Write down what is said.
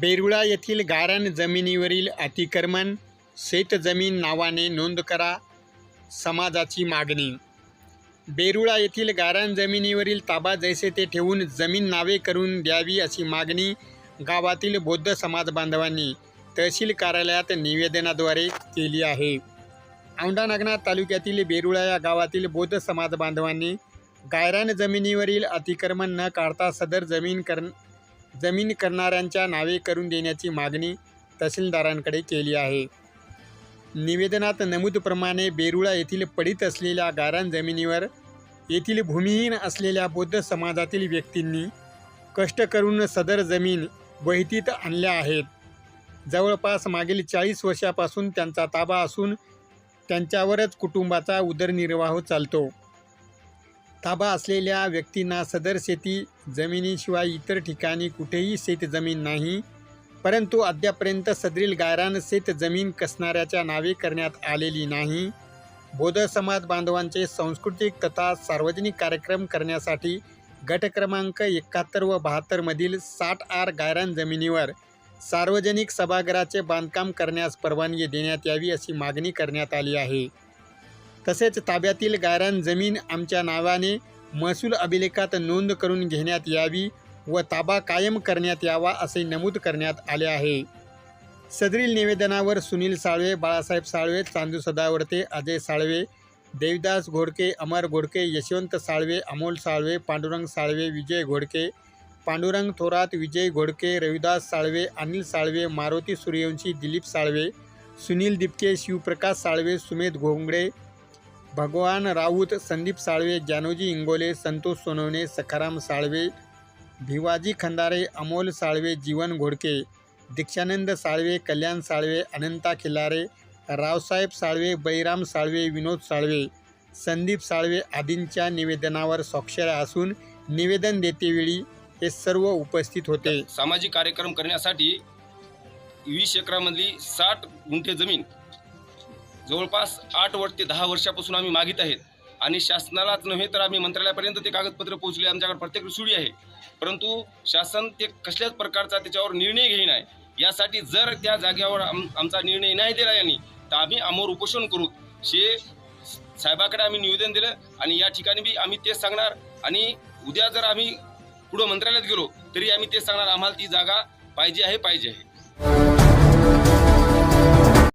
बेरुळा येथील गारण जमिनीवरील अतिक्रमण शेतजमीन नावाने नोंद करा समाजाची मागणी. बेरुळा येथील गारण जमिनीवरील ताबा जैसे ते ठेवून जमीन नावे करून द्यावी अशी मागणी गावातील बौद्ध समाज बांधवांनी तहसील कार्यालयात निवेदनाद्वारे केली आहे. औंढा नागनाथ तालुक्यातील बेरुळा या गावातील बौद्ध समाज बांधवांनी गायरान जमिनीवरील अतिक्रमण न काढता सदर जमीन कर जमीन करणाऱ्यांच्या नावे करून देण्याची मागणी तहसीलदारांकडे केली आहे. निवेदनात नमूदप्रमाणे बेरुळा येथील पडीत असलेल्या गारण जमिनीवर येथील भूमिहीन असलेल्या बौद्ध समाजातील व्यक्तींनी कष्ट करून सदर जमीन वहितीत आणल्या आहेत. जवळपास मागील चाळीस वर्षापासून त्यांचा ताबा असून त्यांच्यावरच कुटुंबाचा उदरनिर्वाह चालतो. ताबा असलेल्या व्यक्तींना सदर शेती जमिनीशिवाय इतर ठिकाणी कुठेही शेतजमीन नाही परंतु अद्यापर्यंत सदरील गायरान शेतजमीन कसणाऱ्याच्या नावे करण्यात आलेली नाही. बौद्ध समाज बांधवांचे सांस्कृतिक तथा सार्वजनिक कार्यक्रम करण्यासाठी गट क्रमांक एकाहत्तर व बहात्तरमधील साठ आर गायरान जमिनीवर सार्वजनिक सभागृहाचे बांधकाम करण्यास परवानगी देण्यात यावी अशी मागणी करण्यात आली आहे. तसेच ताब्यातील गायरान जमीन आमच्या नावाने महसूल अभिलेखात नोंद करून घेण्यात यावी व ताबा कायम करण्यात यावा असे नमूद करण्यात आले आहे. सदरील निवेदनावर सुनील साळवे बाळासाहेब साळवे चांदू सदावर्ते अजय साळवे देवदास घोडके अमर घोडके यशवंत साळवे अमोल साळवे पांडुरंग साळवे विजय घोडके पांडुरंग थोरात विजय घोडके रविदास साळवे अनिल साळवे मारुती सूर्यवंशी दिलीप साळवे सुनील दिपके शिवप्रकाश साळवे सुमेध घोंगडे भगवान राऊत संदीप साळवे जानोजी इंगोले संतोष सोनवणे सखाराम साळवे भिवाजी खंदारे अमोल साळवे जीवन घोडके दीक्षानंद साळवे कल्याण साळवे अनंता खिल्लारे रावसाहेब साळवे बैराम साळवे विनोद साळवे संदीप साळवे आदींच्या निवेदनावर स्वाक्षऱ्या असून निवेदन देतेवेळी हे सर्व उपस्थित होते सामाजिक कार्यक्रम करण्यासाठी वीस एकरामधली साठ गुंठे जमीन जवळपास आठ वर्ष ते दहा वर्षापासून आम्ही मागित आहेत. आणि शासनालाच नव्हे तर आम्ही मंत्रालयापर्यंत ते कागदपत्र पोहोचले. आमच्याकडे प्रत्येक सुडी आहे. परंतु शासन ते कसल्याच प्रकारचा त्याच्यावर निर्णय घेईन आहे. यासाठी जर त्या जागेवर आम आमचा निर्णय नाही दिला यांनी तर आम्ही आमोर उपोषण करू. शे साहेबाकडे आम्ही निवेदन दिलं आणि या ठिकाणी बी आम्ही तेच सांगणार. आणि उद्या जर आम्ही पुढं मंत्रालयात गेलो तरी आम्ही तेच सांगणार. आम्हाला ती जागा पाहिजे आहे पाहिजे आहे.